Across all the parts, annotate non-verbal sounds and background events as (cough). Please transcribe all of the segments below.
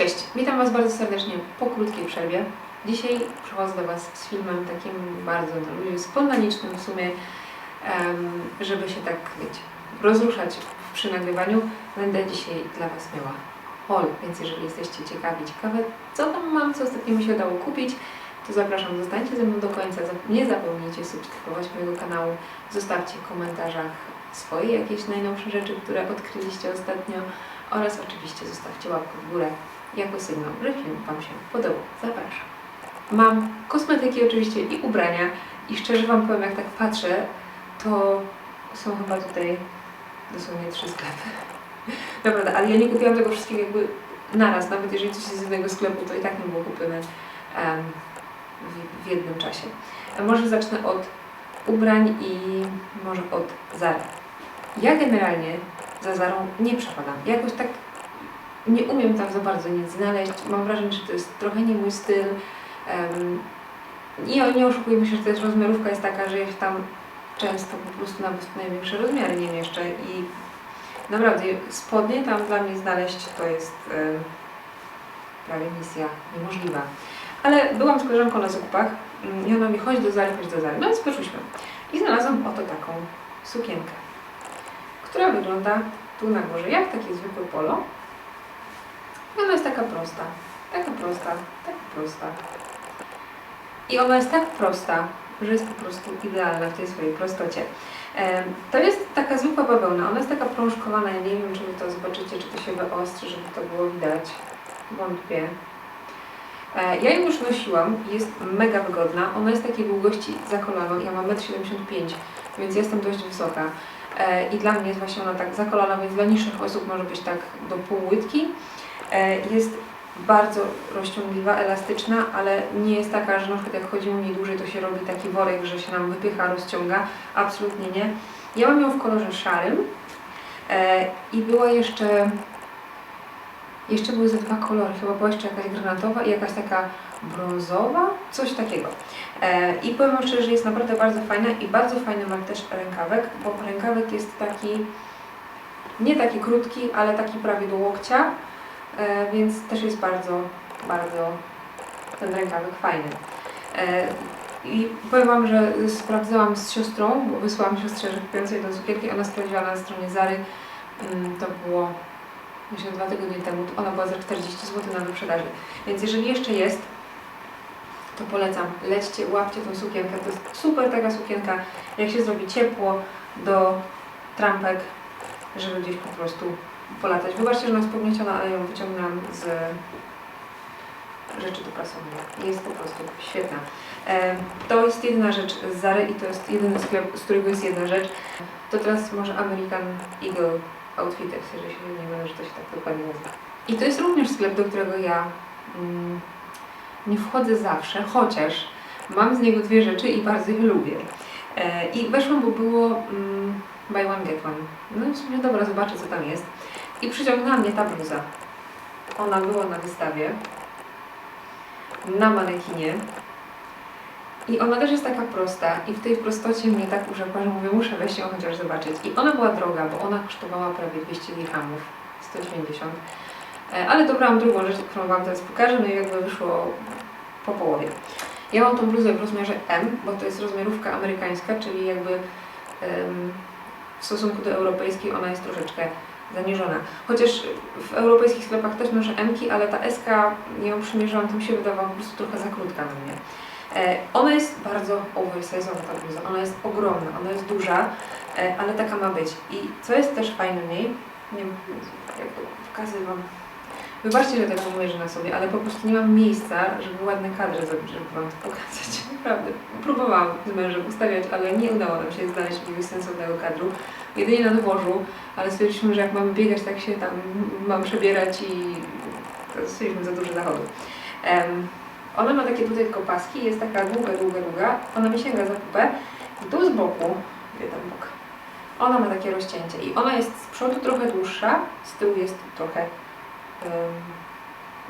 Cześć, witam Was bardzo serdecznie po krótkiej przerwie. Dzisiaj przychodzę do Was z filmem takim bardzo no, spontanicznym w sumie, żeby się tak, wiecie, rozruszać przy nagrywaniu. Będę dzisiaj dla Was miała haul, więc jeżeli jesteście ciekawi, ciekawe co tam mam, co ostatnio mi się udało kupić, to zapraszam, zostańcie ze mną do końca. Nie zapomnijcie subskrybować mojego kanału, zostawcie w komentarzach swoje jakieś najnowsze rzeczy, które odkryliście ostatnio oraz oczywiście zostawcie łapkę w górę jako sygnał, że film Wam się podobał. Zapraszam. Mam kosmetyki oczywiście i ubrania i szczerze Wam powiem, jak tak patrzę, to są chyba tutaj dosłownie trzy sklepy. (laughs) Naprawdę, ale ja nie kupiłam tego wszystkiego jakby naraz, nawet jeżeli coś jest z jednego sklepu, to i tak nie było kupione em, w, w jednym czasie. A może zacznę od ubrań i może od Zary. Ja generalnie za Zarą nie przepadam. Jakoś tak nie umiem tam za bardzo nic znaleźć. Mam wrażenie, że to jest trochę nie mój styl. I nie oszukujmy się, że też rozmiarówka jest taka, że ja tam często po prostu nawet największe rozmiary nie mieszczę i naprawdę spodnie tam dla mnie znaleźć to jest prawie misja niemożliwa. Ale byłam z koleżanką na zakupach mm, i ona mi chodź do Zary, chodź do Zary. No więc poszłyśmy. I znalazłam oto taką sukienkę, która wygląda tu na górze jak takie zwykłe polo. I ona jest taka prosta, taka prosta, taka prosta. I ona jest tak prosta, że jest po prostu idealna w tej swojej prostocie. To jest taka zwykła bawełna, ona jest taka prążkowana, ja nie wiem czy Wy to zobaczycie, czy to się wyostrzy, żeby to było widać. Wątpię. E, Ja ją już nosiłam, jest mega wygodna, ona jest takiej długości za kolano, ja mam 1,75 m, więc jestem dość wysoka. E, I dla mnie jest właśnie ona tak za kolano, więc dla niższych osób może być tak do pół łydki. E, Jest bardzo rozciągliwa, elastyczna, ale nie jest taka, że na przykład jak chodzimy w niej dłużej, to się robi taki worek, że się nam wypycha, rozciąga. Absolutnie nie. Ja mam ją w kolorze szarym e, i była jeszcze, jeszcze były ze dwa kolory, chyba była jeszcze jakaś granatowa i jakaś taka brązowa, coś takiego. E, I powiem szczerze, że jest naprawdę bardzo fajna i bardzo fajny ma też rękawek, bo rękawek jest taki, nie taki krótki, ale taki prawie do łokcia, e, więc też jest bardzo, bardzo ten rękawek fajny. E, I powiem Wam, że sprawdzałam z siostrą, bo wysłałam siostrze, kupiąc jedną sukienkę, ona sprawdziła na stronie Zary, mm, to było myślę dwa tygodnie temu, ona była za 40 zł na wyprzedaży. Więc jeżeli jeszcze jest, to polecam, lećcie, łapcie tą sukienkę, to jest super taka sukienka, jak się zrobi ciepło do trampek, żeby gdzieś po prostu polatać. Wybaczcie, że ona jest pognieciona, ale ją wyciągnęłam z rzeczy do prasowania. Jest po prostu świetna. E, To jest jedyna rzecz z Zary i to jest jedyny sklep, z którego jest jedna rzecz. To teraz może American Eagle Outfitters, jeżeli się nie mylę, że to się tak dokładnie nazywa. I to jest również sklep, do którego ja mm, nie wchodzę zawsze, chociaż mam z niego dwie rzeczy i bardzo je lubię. E, I weszłam, bo było mm, buy one get one. No i w sumie dobra, zobaczę co tam jest. I przyciągnęła mnie ta bluza. Ona była na wystawie na manekinie. I ona też jest taka prosta i w tej prostocie mnie tak urzekła, że mówię, muszę wejść ją chociaż zobaczyć. I ona była droga, bo ona kosztowała prawie 200 dirhamów, 190. E, Ale dobrałam drugą rzecz, którą Wam teraz pokażę, no i jakby wyszło po połowie. Ja mam tą bluzę w rozmiarze M, bo to jest rozmiarówka amerykańska, czyli jakby w stosunku do europejskiej ona jest troszeczkę zaniżona. Chociaż w europejskich sklepach też noszę M-ki, ale ta SK, ją przymierzałam, to mi się wydawała po prostu trochę za krótka na mnie. E, Ona jest bardzo oversize'owa ta bluza, ona jest ogromna, ona jest duża, e, ale taka ma być. I co jest też fajne w niej, nie wiem jak to pokażę Wam, wybaczcie, że tak mówię, że na sobie, ale po prostu nie mam miejsca, żeby ładne kadry zrobić, żeby Wam to pokazać. (laughs) Naprawdę, próbowałam z mężem ustawiać, ale nie udało nam się znaleźć jakiegoś sensownego kadru. Jedynie na dworzu, ale stwierdziliśmy, że jak mamy biegać, tak się tam mam przebierać i to stwierdziliśmy za dużo zachodu. Em, ona ma takie tutaj tylko paski, jest taka długa, długa, długa. Ona mi sięga za pupę i tu z boku, gdzie tam bok, ona ma takie rozcięcie i ona jest z przodu trochę dłuższa, z tyłu jest trochę,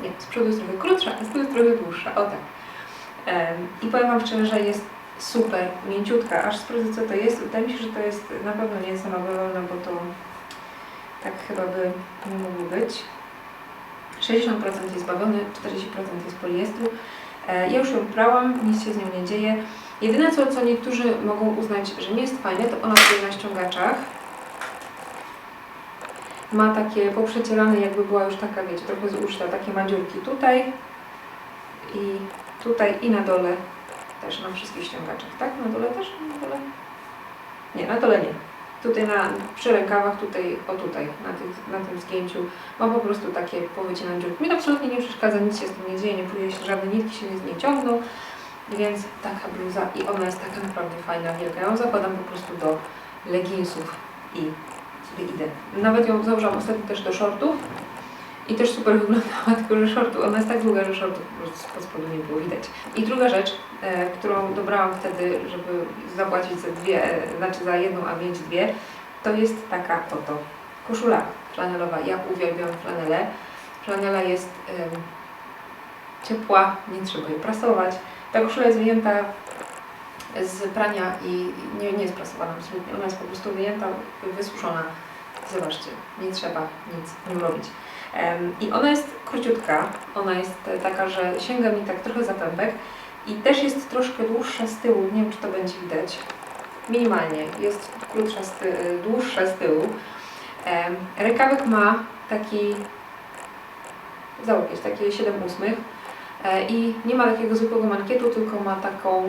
nie, z przodu jest trochę krótsza, a z tyłu jest trochę dłuższa, o tak. I powiem Wam szczerze, że jest super, mięciutka, aż sprawdzę co to jest. Wydaje mi się, że to jest na pewno nie sama bawełna, bo to tak chyba by nie mogło być. 60% jest bawełny, 40% jest poliestru. E, Ja już ją brałam, nic się z nią nie dzieje. Jedyne co, co niektórzy mogą uznać, że nie jest fajne, to ona tutaj na ściągaczach ma takie poprzecierane, jakby była już taka, wiecie, trochę z uszta, takie madziurki tutaj i tutaj i na dole też na wszystkich ściągaczach, tak? Na dole też? Na dole? Nie, na dole nie. Tutaj na, przy rękawach, tutaj, o tutaj, na, tych, na tym zgięciu mam po prostu takie powycinane dziurki. Mi to absolutnie nie przeszkadza, nic się z tym nie dzieje, nie czuję się, żadne nitki się nie ciągną, więc taka bluza i ona jest taka naprawdę fajna, wielka. Ja ją zakładam po prostu do leginsów i sobie idę. Nawet ją założyłam ostatnio też do shortów i też super wyglądała, (laughs) tylko że shortu, ona jest tak długa, że shortów po prostu spod spodu nie było widać. I druga rzecz, e, którą dobrałam wtedy, żeby zapłacić za dwie, e, znaczy za jedną, a mieć dwie, to jest taka oto koszula flanelowa. Ja uwielbiam flanelę. Flanela jest em, ciepła, nie trzeba jej prasować. Ta koszula jest wyjęta z prania i nie, nie jest prasowana absolutnie. Ona jest po prostu wyjęta, wysuszona. Zobaczcie, nie trzeba nic nią robić. I ona jest króciutka, ona jest e, taka, że sięga mi tak trochę za pępek i też jest troszkę dłuższa z tyłu, nie wiem czy to będzie widać, minimalnie, jest krótsza, z e, dłuższa z tyłu. Rękawek ma taki, jest takie 7 ósmych e, i nie ma takiego zwykłego mankietu, tylko ma taką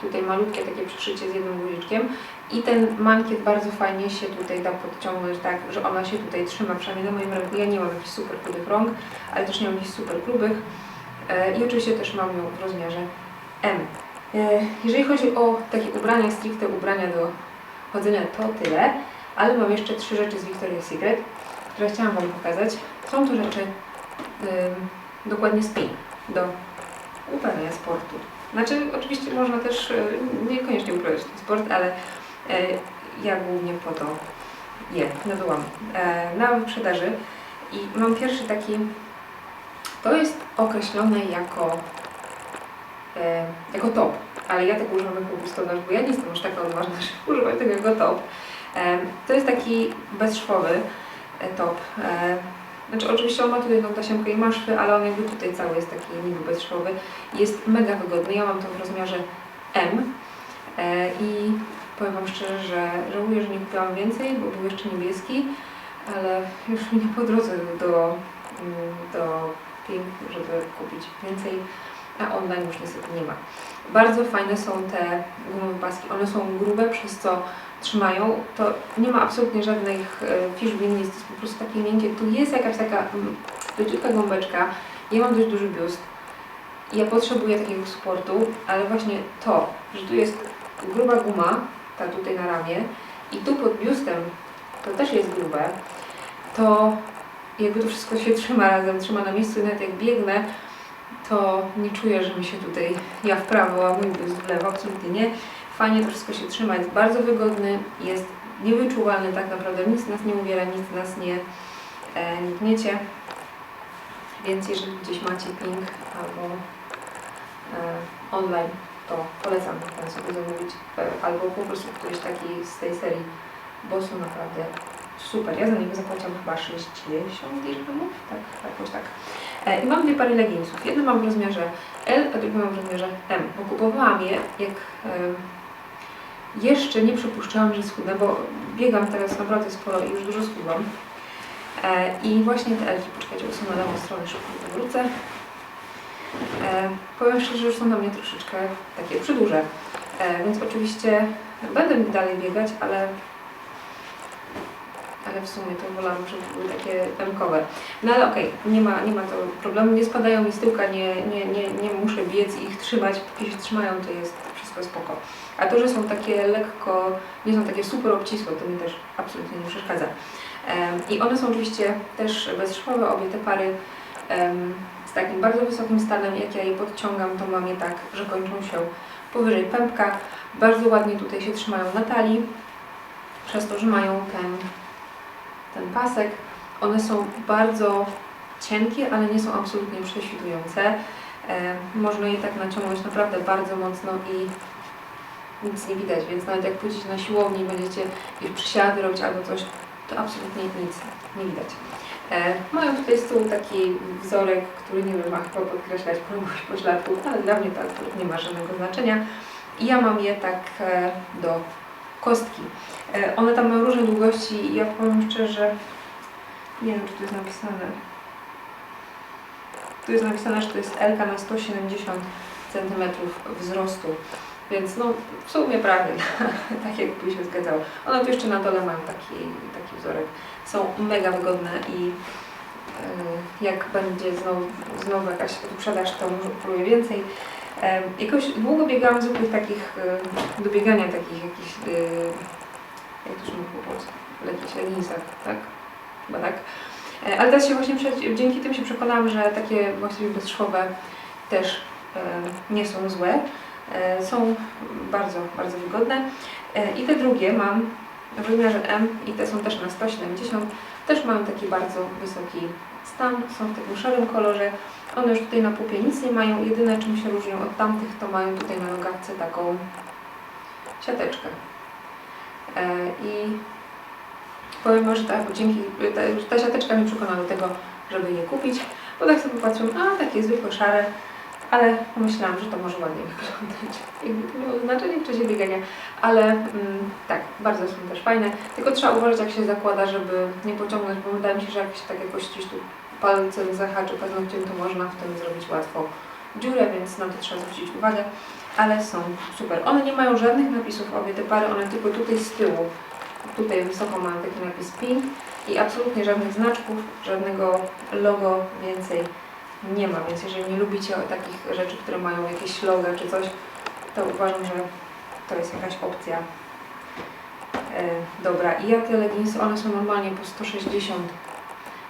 tutaj malutkie takie przyszycie z jednym guziczkiem i ten mankiet bardzo fajnie się tutaj da podciągnąć tak, że ona się tutaj trzyma, przynajmniej na moim ręku. Ja nie mam jakichś super grubych rąk, ale też nie mam jakichś super grubych e, i oczywiście też mam ją w rozmiarze M. E, jeżeli chodzi o takie ubrania, stricte ubrania do chodzenia, to tyle, ale mam jeszcze trzy rzeczy z Victoria's Secret, które chciałam Wam pokazać. Są to rzeczy dokładnie spin do uprawiania sportu. Znaczy, oczywiście można też y, niekoniecznie uprawiać ten sport, ale e, ja głównie po to je nabyłam e, na wyprzedaży i mam pierwszy taki, to jest określone jako, e, jako top, ale ja tego używam jako gustować, bo ja nie jestem aż taka odważna, (laughs) żeby używać tego jako top. E, to jest taki bezszwowy e, top. Znaczy oczywiście on ma tutaj tą tasiemkę i maszwy, ale on jakby tutaj cały jest taki niby bezszwowy. Jest mega wygodny. Ja mam to w rozmiarze M e, i powiem Wam szczerze, że żałuję, że nie kupiłam więcej, bo był jeszcze niebieski, ale już mi nie po drodze do, mm, do Pink, żeby kupić więcej, a online już niestety nie ma. Bardzo fajne są te gumowe paski. One są grube, przez co trzymają. To nie ma absolutnie żadnych e, fiszbin, jest to po prostu takie miękkie. Tu jest jakaś taka mm, leciutka gąbeczka. Ja mam dość duży biust. Ja potrzebuję takiego sportu, ale właśnie to, że tu jest gruba guma, ta tutaj na ramię i tu pod biustem to też jest grube, to jakby to wszystko się trzyma razem, trzyma na miejscu nawet jak biegnę, to nie czuję, że mi się tutaj ja w prawo, a mój biust w lewo, absolutnie nie. Fajnie to wszystko się trzyma, jest bardzo wygodny, jest niewyczuwalny tak naprawdę, nic nas nie uwiera, nic nas nie, e, nie. Więc jeżeli gdzieś macie ping albo e, online, to polecam ten sobie zamówić. E, albo po prostu któryś taki z tej serii, bo są naprawdę super. Ja za niego zapłaciłam chyba 60 dirhamów, tak, jakoś tak. E, I mam dwie pary leginsów. Jedną mam w rozmiarze L, a drugą mam w rozmiarze M. Kupowałam je, jak jeszcze nie przypuszczałam, że schudnę, bo biegam teraz naprawdę sporo i już dużo schudłam. E, I właśnie te elfy, poczekajcie, usunę lewą stronę, szybko wrócę. E, powiem szczerze, że już są na mnie troszeczkę takie przyduże. E, więc oczywiście będę dalej biegać, ale ale w sumie to wolałam, żeby były takie pękowe. No ale okej, nie, ma, nie ma to problemu, nie spadają mi z tyłka, nie, nie, nie, nie muszę biec i ich trzymać, póki się trzymają, to jest wszystko spoko. A to, że są takie lekko, nie są takie super obcisłe, to mi też absolutnie nie przeszkadza. I one są oczywiście też bezszwowe, obie te pary z takim bardzo wysokim stanem. Jak ja je podciągam, to mam je tak, że kończą się powyżej pępka. Bardzo ładnie tutaj się trzymają na talii, przez to, że mają ten, ten pasek. One są bardzo cienkie, ale nie są absolutnie prześwitujące. E, można je tak naciągnąć naprawdę bardzo mocno i nic nie widać, więc nawet jak pójdziecie na siłowni i będziecie jakieś przysiady robić albo coś, to absolutnie nic nie widać. E, mają tutaj z tyłu taki wzorek, który nie wiem, ma chyba podkreślać płynność pośladków, ale dla mnie to nie ma żadnego znaczenia. I ja mam je tak e, do kostki. E, one tam mają różne długości i ja powiem szczerze, nie wiem czy tu jest napisane. Tu jest napisane, że to jest L na 170 cm wzrostu. Więc no w sumie prawie, (laughs) tak jakby się zgadzało. One tu jeszcze na dole mają taki, taki wzorek. Są mega wygodne i e, jak będzie znowu, znowu jakaś wyprzedaż, to może kupuję więcej. E, Jakoś długo biegałam zwykłych takich, do biegania takich jakichś, polsku, w jakichś leginsach, tak? Chyba tak. E, Ale teraz się właśnie dzięki tym się przekonałam, że takie właściwie bezszwowe też e, nie są złe. E, Są bardzo, bardzo wygodne. I te drugie mam w wymiarze M i te są też na 170. Też mają taki bardzo wysoki stan, są w takim szarym kolorze. One już tutaj na pupie nic nie mają. Jedyne czym się różnią od tamtych to mają tutaj na nogawce taką siateczkę. E, I powiem Wam, że tak, dzięki, ta, ta siateczka mnie przekonała do tego, żeby je kupić, bo tak sobie patrzyłam, a takie zwykłe szare, ale pomyślałam, że to może ładnie wyglądać. Jakby to miało znaczenie w czasie biegania, ale mm, tak, bardzo są też fajne. Tylko trzeba uważać, jak się zakłada, żeby nie pociągnąć, bo wydaje mi się, że jak się tak jakoś gdzieś tu palcem zahaczy paznokciem, to można w tym zrobić łatwo dziurę, więc na to trzeba zwrócić uwagę. Ale są. Super. One nie mają żadnych napisów, obie te pary, one tylko tutaj z tyłu, tutaj wysoko mają taki napis PIN i absolutnie żadnych znaczków, żadnego logo więcej nie ma, więc jeżeli nie lubicie takich rzeczy, które mają jakieś logo czy coś, to uważam, że to jest jakaś opcja e, dobra. I ja te leginsy, one są normalnie po 160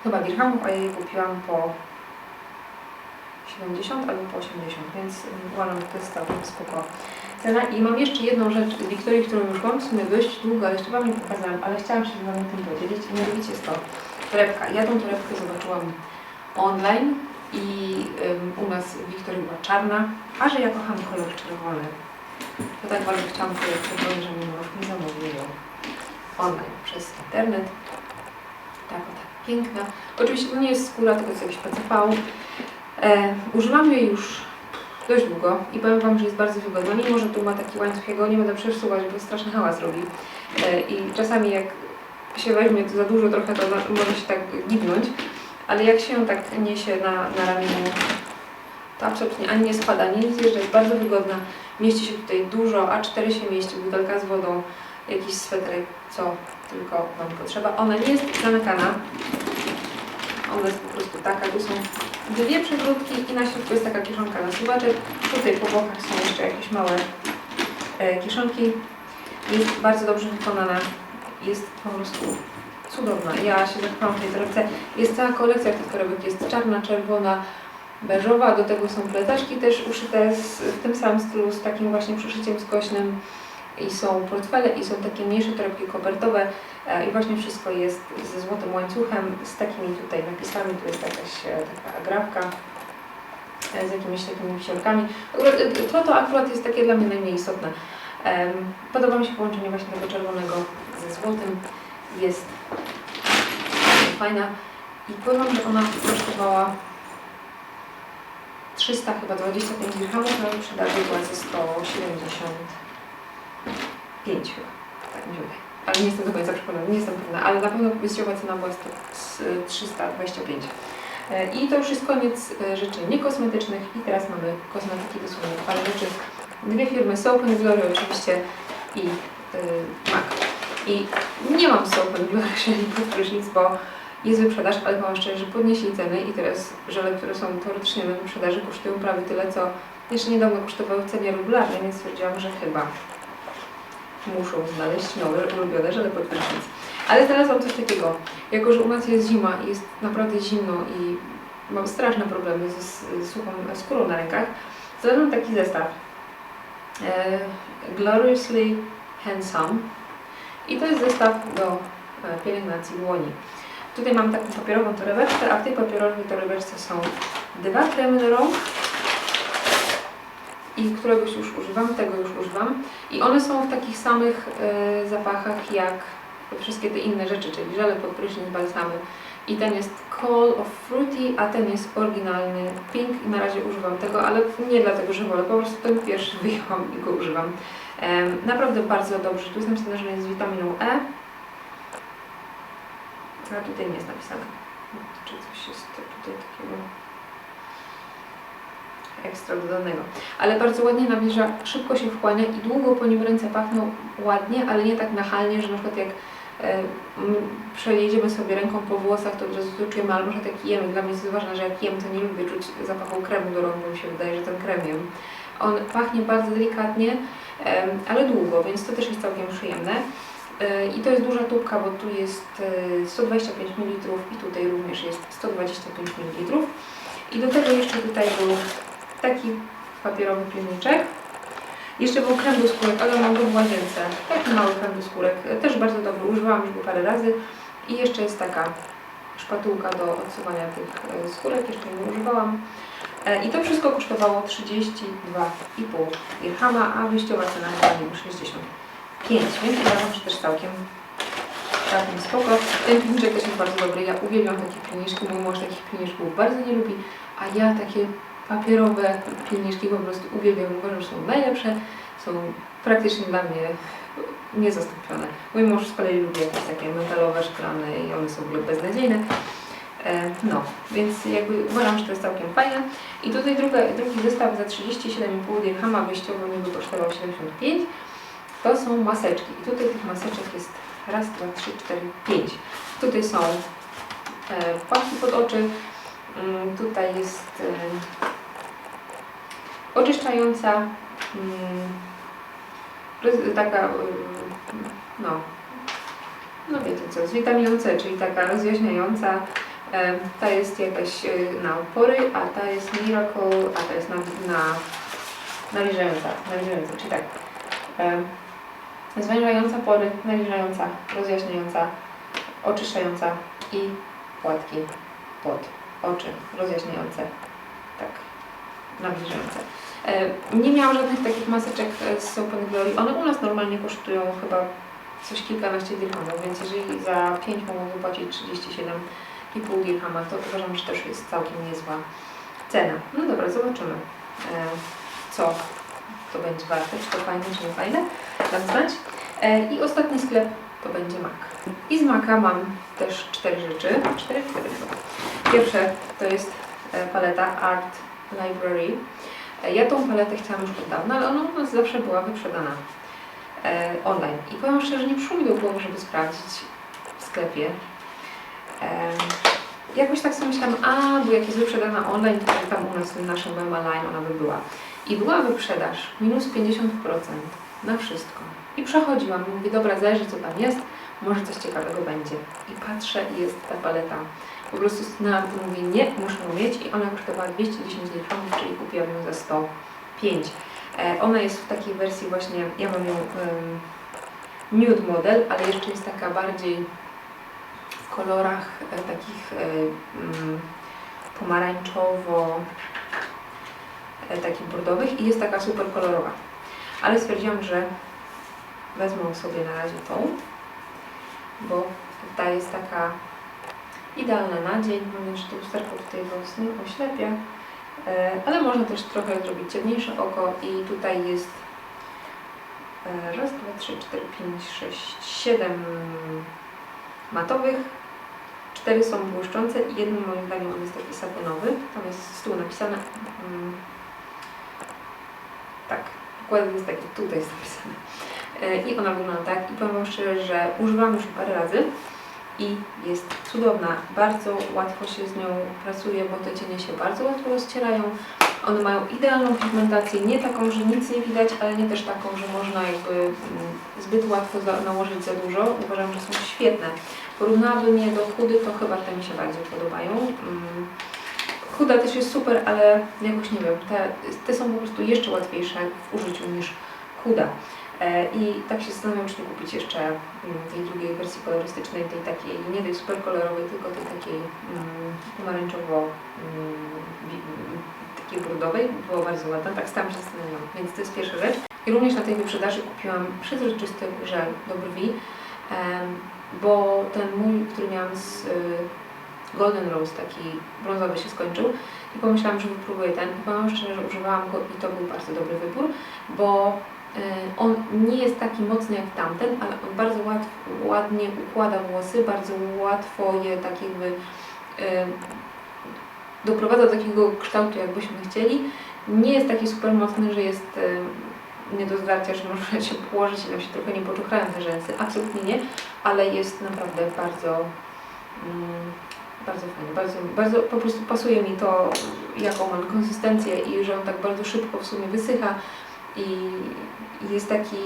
chyba dirhamów, a ja je kupiłam po 70 albo po 80, więc uważam, że to jest całkiem spoko cena. I mam jeszcze jedną rzecz z Wiktorii, którą już mam w sumie dość długo, ale jeszcze Wam nie pokazałam, ale chciałam się z Wami tym podzielić. I mianowicie jest to torebka. Ja tą torebkę zobaczyłam online i ym, u nas w Wiktorii była czarna, a że ja kocham kolor czerwony, to tak bardzo chciałam kolor czerwony, że mi mi zamówił ją online przez internet. Tak, tak, piękna. Oczywiście to nie jest skóra, tylko jest jakiś PCV. E, używam jej już dość długo i powiem Wam, że jest bardzo wygodna. Mimo, że tu ma taki łańcuch, ja go nie będę przesuwać, bo straszny hałas robi. E, I czasami jak się weźmie to za dużo trochę, to może się tak gibnąć. Ale jak się ją tak niesie na, na ramieniu, to absolutnie ani nie spada, ani nie zjeżdża, jest bardzo wygodna. Mieści się tutaj dużo, A4 się mieści, butelka z wodą, jakiś sweterek, co tylko Wam potrzeba. Ona nie jest zamykana. Ona jest po prostu taka, tu są dwie przegródki i na środku jest taka kieszonka na suwaczek. Tutaj po bokach są jeszcze jakieś małe e, kieszonki. Jest bardzo dobrze wykonana. Jest po prostu cudowna. Ja się zakochałam w tej torebce. Jest cała kolekcja tych torebek. Jest czarna, czerwona, beżowa. Do tego są plecaczki też uszyte z, w tym samym stylu, z takim właśnie przyszyciem skośnym i są portfele i są takie mniejsze torebki kopertowe e, i właśnie wszystko jest ze złotym łańcuchem, z takimi tutaj napisami, tu jest jakaś e, taka agrawka e, z jakimiś takimi wisiorkami. To to akurat jest takie dla mnie najmniej istotne. Podoba mi się połączenie właśnie tego czerwonego ze złotym. Jest fajna i powiem, że ona kosztowała 300 chyba 25 dirhamów, ale w sprzedaży była za 170 5 chyba, tak mi się. Ale nie jestem do końca przekonana, nie jestem pewna, ale na pewno wyjściowa cena była 325. E, I to już jest koniec e, rzeczy niekosmetycznych i teraz mamy kosmetyki dosłownie parę rzeczy. Dwie firmy, Soap and Glory oczywiście i yy, MAC. I nie mam Soap and Glory (laughs) żelibów prysznic, bo jest wyprzedaż, ale powiem szczerze, że podnieśli ceny i teraz żele, które są teoretycznie na wyprzedaży kosztują prawie tyle, co jeszcze niedawno kosztowały w cenie regularnej, więc stwierdziłam, że chyba muszą znaleźć nowe, ulubione żele pod prysznic. Ale znalazłam coś takiego. Jako, że u nas jest zima i jest naprawdę zimno i mam straszne problemy ze suchą skórą na rękach, znalazłam taki zestaw. E, Gloriously Handsome. I to jest zestaw do e, pielęgnacji dłoni. Tutaj mam taką papierową torebeczkę, a w tej papierowej torebeczce są dwa kremy do rąk i któregoś już używam, tego już używam. I one są w takich samych e, zapachach jak wszystkie te inne rzeczy, czyli żele pod prysznic, balsamy I ten jest Call of Fruity, a ten jest oryginalny Pink i na razie używam tego, ale nie dlatego, że wolę, po prostu ten pierwszy (laughs) wyjęłam i go używam. Em, naprawdę bardzo dobrze. Tu jest napisane, że jest z witaminą E. A tutaj nie jest napisane. Czy coś jest tutaj takiego ekstra dodanego. Ale bardzo ładnie nawilża, szybko się wchłania i długo po nim ręce pachną ładnie, ale nie tak nachalnie, że na przykład jak e, przejedziemy sobie ręką po włosach, to od razu to czujemy, albo że tak jemy. Dla mnie jest ważne, że jak jem, to nie lubię czuć zapachu kremu do rąk, bo mi się wydaje, że ten krem jem. On pachnie bardzo delikatnie, ale długo, więc to też jest całkiem przyjemne. E, I to jest duża tubka, bo tu jest e, 125 ml i tutaj również jest 125 ml. I do tego jeszcze tutaj był taki papierowy pilniczek. Jeszcze był krem do skórek, ale mam go w łazience. Taki mały krem do skórek, też bardzo dobry, używałam już go parę razy. I jeszcze jest taka szpatułka do odsuwania tych e, skórek, jeszcze nie używałam. E, I to wszystko kosztowało 32,5 dirhama, a wyjściowa cena wiem, 65, więc uważam, że też całkiem, całkiem spoko. Ten pilniczek też jest bardzo dobry, ja uwielbiam takie pilniczki, mój mąż takich pilniczków bardzo nie lubi, a ja takie papierowe pilniczki po prostu uwielbiam, uważam, że są najlepsze, są praktycznie dla mnie niezastąpione. Mój mąż z kolei lubi jakieś takie metalowe, szklane i one są w ogóle beznadziejne. E, No, więc jakby uważam, że to jest całkiem fajne. I tutaj druga, drugi zestaw za 37,5 dirhama wyjściowo niby kosztował 75. To są maseczki. I tutaj tych maseczek jest raz, dwa, trzy, cztery, pięć. Tutaj są e, płatki pod oczy. Mm, tutaj jest e, oczyszczająca, mm, taka, mm, no, no wiecie co, z czyli taka rozjaśniająca. E, Ta jest jakaś e, na opory, a ta jest Miracle, a ta jest na, na nawilżająca, nawilżająca, czyli tak. E, Zwężająca pory, nawilżająca, rozjaśniająca, oczyszczająca i płatki pod oczy, rozjaśniające, tak, nawilżające. E, Nie miałam żadnych takich maseczek e, z Glory. One u nas normalnie kosztują chyba coś kilkanaście dirhamów, więc jeżeli za 5 mogą wypłacić 37,5 dirhama, to uważam, że też jest całkiem niezła cena. No dobra, zobaczymy, e, co to będzie warte, czy to fajne, czy nie fajne. Dam znać. I ostatni sklep to będzie Mac. I z Maca mam też cztery rzeczy. Cztery, cztery. Pierwsze to jest paleta Art Library. Ja tą paletę chciałam już od dawna, ale ona u nas zawsze była wyprzedana e, online. I powiem szczerze, nie przyszło mi do głowy, żeby sprawdzić w sklepie. E, jakoś tak sobie myślałam, a, bo jak jest wyprzedana online, to tam u nas w naszym Mema Line ona by była. I była wyprzedaż, minus 50% na wszystko. I przechodziłam, mówię, dobra, zależy co tam jest, może coś ciekawego będzie. I patrzę i jest ta paleta. Po prostu stanęłam i mówię, nie, muszę mieć. I ona kosztowała 210 dirhamów, czyli kupiłam ją za 105. E, ona jest w takiej wersji właśnie, ja mam ją um, nude model, ale jeszcze jest taka bardziej w kolorach e, takich e, mm, pomarańczowo takich bordowych i jest taka super kolorowa. Ale stwierdziłam, że wezmę sobie na razie tą, bo ta jest taka idealna na dzień. Że to lusterko tutaj was nie oślepia. E, Ale można też trochę zrobić ciemniejsze oko i tutaj jest e, raz, dwa, trzy, cztery, pięć, sześć, siedem matowych. Cztery są błyszczące i jeden moim zdaniem on jest taki satynowy. Tam jest z tyłu napisane. mm, tak, dokładnie jest taki, tutaj jest napisane. E, I ona wygląda tak. I powiem szczerze, że używam już parę razy i jest cudowna. Bardzo łatwo się z nią pracuje, bo te cienie się bardzo łatwo rozcierają. One mają idealną pigmentację, nie taką, że nic nie widać, ale nie też taką, że można jakby mm, zbyt łatwo nałożyć za dużo. Uważam, że są świetne. Porównałabym je do chudy, to chyba te mi się bardziej podobają. Mm, Chuda też jest super, ale jakoś nie wiem, te, te są po prostu jeszcze łatwiejsze w użyciu niż chuda. E, I tak się zastanawiam, czy nie kupić jeszcze mm, tej drugiej wersji kolorystycznej, tej takiej, nie tej super kolorowej, tylko tej takiej mm, pomarańczowo mm, takiej brudowej. Było bardzo ładna, tak stałam się zastanawiam. Więc to jest pierwsza rzecz. I również na tej wyprzedaży kupiłam przezroczysty żel do brwi, bo ten mój, który miałam z y, Golden Rose, taki brązowy się skończył i pomyślałam, że wypróbuję ten i powiem szczerze, że używałam go i to był bardzo dobry wybór, bo on nie jest taki mocny jak tamten, ale on bardzo łatw, ładnie układa włosy, bardzo łatwo je tak jakby y, doprowadza do takiego kształtu, jakbyśmy chcieli. Nie jest taki super mocny, że jest y, nie do zdarcia, że można się położyć i nam się trochę nie poczuchają te rzęsy. Absolutnie nie, ale jest naprawdę bardzo, mm, bardzo fajny. Bardzo, bardzo po prostu pasuje mi to, jaką mam konsystencję i że on tak bardzo szybko w sumie wysycha i jest taki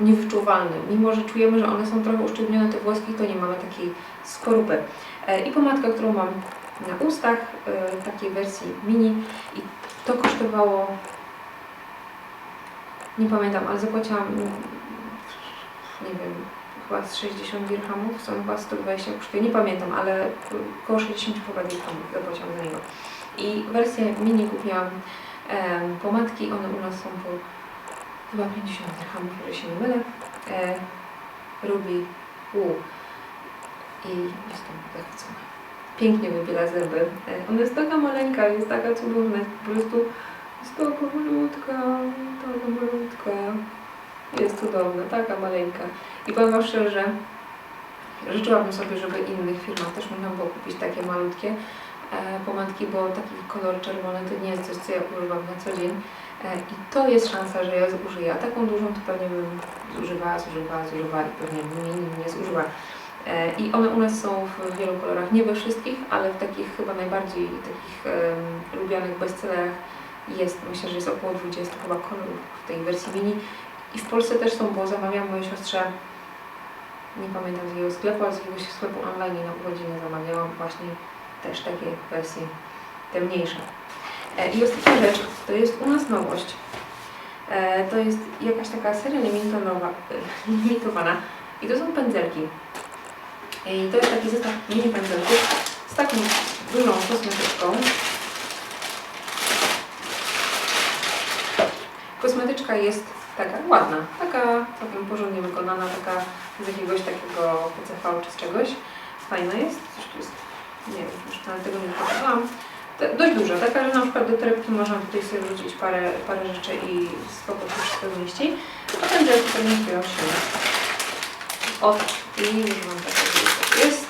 niewyczuwalny. Mimo, że czujemy, że one są trochę usztywnione, te włoski, to nie mamy takiej skorupy. E, I pomadka, którą mam na ustach, e, takiej wersji mini i to kosztowało nie pamiętam, ale zapłaciłam mm, nie wiem, chyba z 60 dirhamów, są chyba 120 kosztuje, nie pamiętam, ale około 60 chyba dirhamów zapłaciłam za niego. I wersję mini kupiłam pomadki, one u nas są po chyba 50 dirhamów, jeżeli się nie mylę. E, Ruby Woo i jestem zachwycona. Pięknie wybiela zęby. E, ona jest taka maleńka, jest taka cudowna, jest po prostu jest taka malutka, taka malutka. Jest cudowna, taka maleńka. I powiem Wam szczerze, życzyłabym sobie, żeby innych firmach też można było kupić takie malutkie e, pomadki, bo taki kolor czerwony to nie jest coś, co ja używam na co dzień. E, I to jest szansa, że ja zużyję. A taką dużą to pewnie bym zużywała, zużywała, zużywała i pewnie nigdy nie zużyła. E, I one u nas są w wielu kolorach, nie we wszystkich, ale w takich chyba najbardziej takich um, lubianych bestsellerach jest, myślę, że jest około 20 chyba kolorów w tej wersji mini. I w Polsce też są, bo zamawiałam mojej siostrze, nie pamiętam z jej sklepu, ale z jakiegoś sklepu online na urodziny zamawiałam właśnie też takie wersje, te mniejsze. E, I ostatnia rzecz, to jest u nas nowość. E, To jest jakaś taka seria limitowana, (laughs) limitowana. I to są pędzelki. I to jest taki zestaw mini pędzelków z taką dużą kosmetyczką. Kosmetyczka jest taka ładna, taka całkiem porządnie wykonana, taka z jakiegoś takiego PCV czy z czegoś. Fajna jest, coś tu jest, nie wiem, już nawet tego nie pokazałam. Dość duża, taka, że na przykład do torebki można tutaj sobie wrzucić parę, parę rzeczy i spoko to wszystko zmieści. A ten żel tutaj nie się. O, tak. i już mam takie, jest.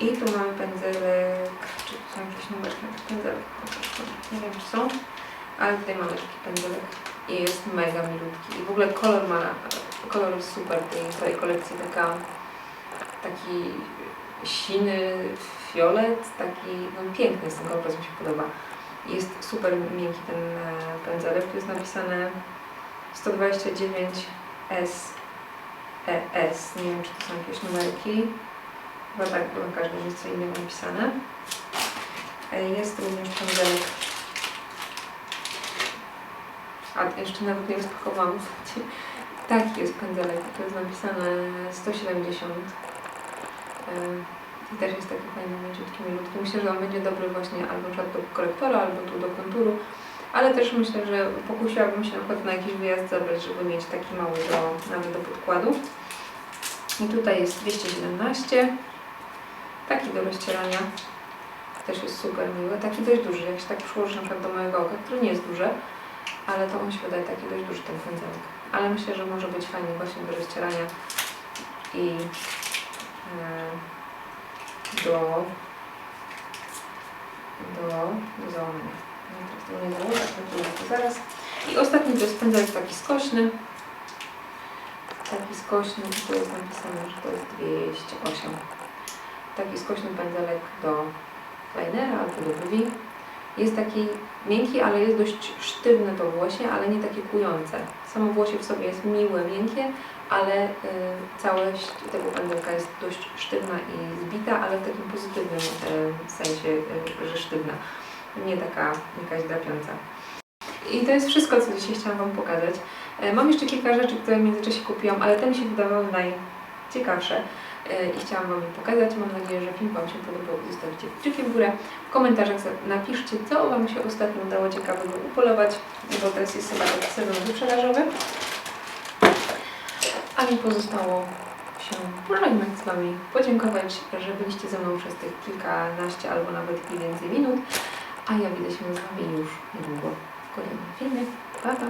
I tu mamy pędzelek, czy są jakieś numerki na pędzelek? Nie wiem, czy są, ale tutaj mamy taki pędzelek i jest mega milutki. I w ogóle kolor ma, kolor jest super tej kolekcji, taka, taki siny fiolet, taki no, piękny jest ten bardzo mi się podoba. Jest super miękki ten pędzelek, tu jest napisane 129 S ES, nie wiem czy to są jakieś numerki. Chyba tak, bo na każdym jest co innego napisane. E, Jest również pędzelek. A jeszcze nawet nie rozpakowałam. Taki jest pędzelek, to jest napisane 170. E, I też jest taki fajny, mięciutki, milutki. Myślę, że on będzie dobry właśnie albo do korektora, albo tu do konturu. Ale też myślę, że pokusiłabym się na przykład na jakiś wyjazd zabrać, żeby mieć taki mały do, nawet do podkładu. I tutaj jest 217. Taki do rozcierania. Też jest super miły. Taki dość duży. Jak się tak przyłoży na przykład do mojego oka, który nie jest duży, ale to on się wydaje taki dość duży ten pędzelek. Ale myślę, że może być fajny właśnie do rozcierania i do, do. No, teraz tego nie założę, tak to zaraz. I ostatni to jest pędzelek taki skośny. Taki skośny, tu jest napisane, że to jest 208. Taki skośny pędzelek do linera albo do brwi. Jest taki miękki, ale jest dość sztywny to włosie, ale nie takie kujące. Samo włosie w sobie jest miłe, miękkie, ale y, całość tego pędzelka jest dość sztywna i zbita, ale w takim pozytywnym y, sensie, y, że sztywna. Nie taka jakaś drapiąca. I to jest wszystko, co dzisiaj chciałam Wam pokazać. E, Mam jeszcze kilka rzeczy, które w międzyczasie kupiłam, ale te mi się wydawały najciekawsze i chciałam Wam pokazać. Mam nadzieję, że film Wam się podobał. Zostawicie kciuki w górę. W komentarzach za- napiszcie, co Wam się ostatnio udało ciekawego upolować, bo teraz jest chyba taki sezon wyprzedażowy. A mi pozostało się pożegnać z Wami, podziękować, że byliście ze mną przez tych kilkanaście albo nawet i więcej minut. A ja widzę się z Wami już niedługo w kolejnym filmie. Pa, pa!